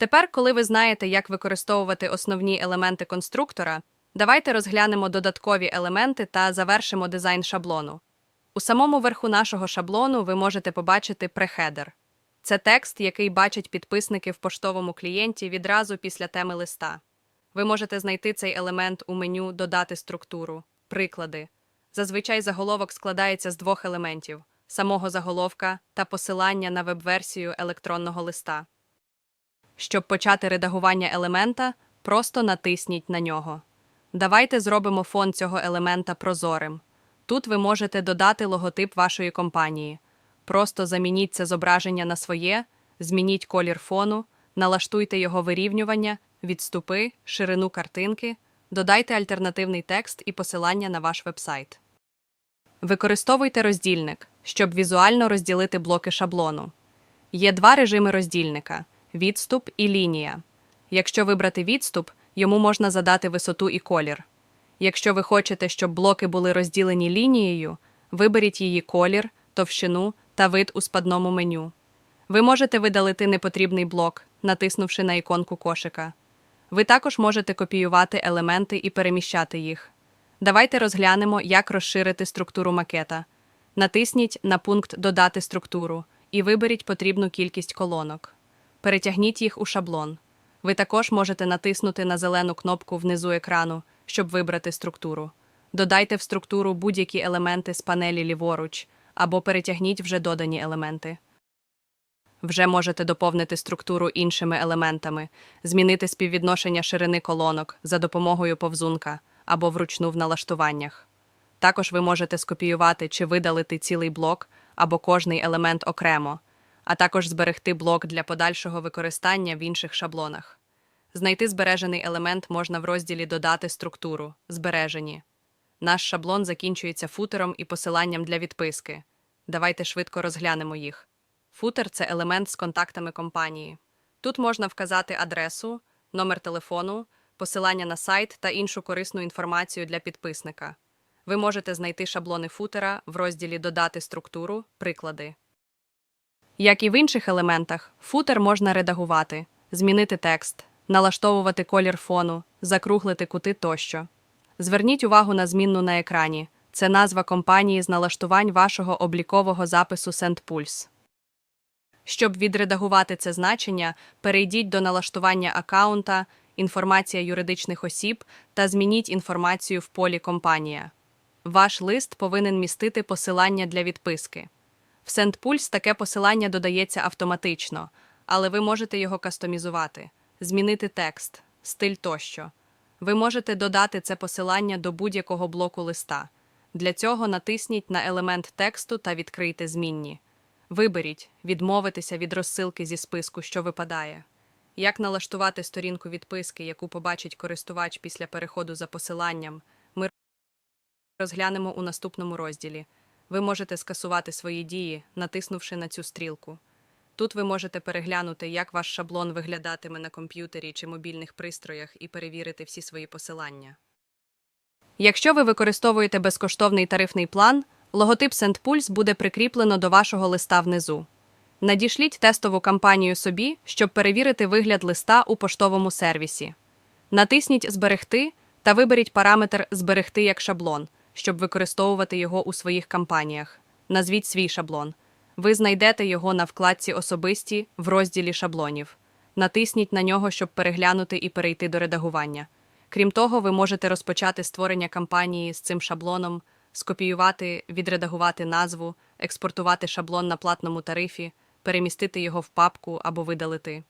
Тепер, коли ви знаєте, як використовувати основні елементи конструктора, давайте розглянемо додаткові елементи та завершимо дизайн шаблону. У самому верху нашого шаблону ви можете побачити прехедер. Це текст, який бачать підписники в поштовому клієнті відразу після теми листа. Ви можете знайти цей елемент у меню Додати структуру, приклади. Зазвичай заголовок складається з двох елементів самого заголовка та посилання на веб-версію електронного листа. Щоб почати редагування елемента, просто натисніть на нього. Давайте зробимо фон цього елемента прозорим. Тут ви можете додати логотип вашої компанії. Просто замініть це зображення на своє, змініть колір фону, налаштуйте його вирівнювання, відступи, ширину картинки, додайте альтернативний текст і посилання на ваш вебсайт. Використовуйте роздільник, щоб візуально розділити блоки шаблону. Є два режими роздільника відступ і лінія. Якщо вибрати відступ, йому можна задати висоту і колір. Якщо ви хочете, щоб блоки були розділені лінією, виберіть її колір, товщину та вид у спадному меню. Ви можете видалити непотрібний блок, натиснувши на іконку кошика. Ви також можете копіювати елементи і переміщати їх. Давайте розглянемо, як розширити структуру макета. Натисніть на пункт Додати структуру і виберіть потрібну кількість колонок. Перетягніть їх у шаблон. Ви також можете натиснути на зелену кнопку внизу екрану, щоб вибрати структуру. Додайте в структуру будь-які елементи з панелі ліворуч або перетягніть вже додані елементи. Вже можете доповнити структуру іншими елементами, змінити співвідношення ширини колонок за допомогою повзунка або вручну в налаштуваннях. Також ви можете скопіювати чи видалити цілий блок або кожний елемент окремо, а також зберегти блок для подальшого використання в інших шаблонах. Знайти збережений елемент можна в розділі Додати структуру Збережені. Наш шаблон закінчується футером і посиланням для відписки. Давайте швидко розглянемо їх. Футер це елемент з контактами компанії. Тут можна вказати адресу, номер телефону, посилання на сайт та іншу корисну інформацію для підписника. Ви можете знайти шаблони футера в розділі Додати структуру Приклади. Як і в інших елементах, футер можна редагувати, змінити текст, налаштовувати колір фону, закруглити кути тощо. Зверніть увагу на змінну на екрані. Це назва компанії з налаштувань вашого облікового запису SendPulse. Щоб відредагувати це значення, перейдіть до налаштування аккаунта, інформація юридичних осіб та змініть інформацію в полі Компанія. Ваш лист повинен містити посилання для відписки. В SendPulse таке посилання додається автоматично, але ви можете його кастомізувати, змінити текст, стиль тощо. Ви можете додати це посилання до будь-якого блоку листа. Для цього натисніть на елемент тексту та відкрийте змінні. Виберіть відмовитися від розсилки зі списку, що випадає. Як налаштувати сторінку відписки, яку побачить користувач після переходу за посиланням, ми розглянемо у наступному розділі. Ви можете скасувати свої дії, натиснувши на цю стрілку. Тут ви можете переглянути, як ваш шаблон виглядатиме на комп'ютері чи мобільних пристроях і перевірити всі свої посилання. Якщо ви використовуєте безкоштовний тарифний план, логотип SendPulse буде прикріплено до вашого листа внизу. Надішліть тестову кампанію собі, щоб перевірити вигляд листа у поштовому сервісі. Натисніть Зберегти та виберіть параметр Зберегти як шаблон, щоб використовувати його у своїх кампаніях. Назвіть свій шаблон. Ви знайдете його на вкладці Особисті в розділі шаблонів. Натисніть на нього, щоб переглянути і перейти до редагування. Крім того, ви можете розпочати створення кампанії з цим шаблоном, скопіювати, відредагувати назву, експортувати шаблон на платному тарифі, перемістити його в папку або видалити.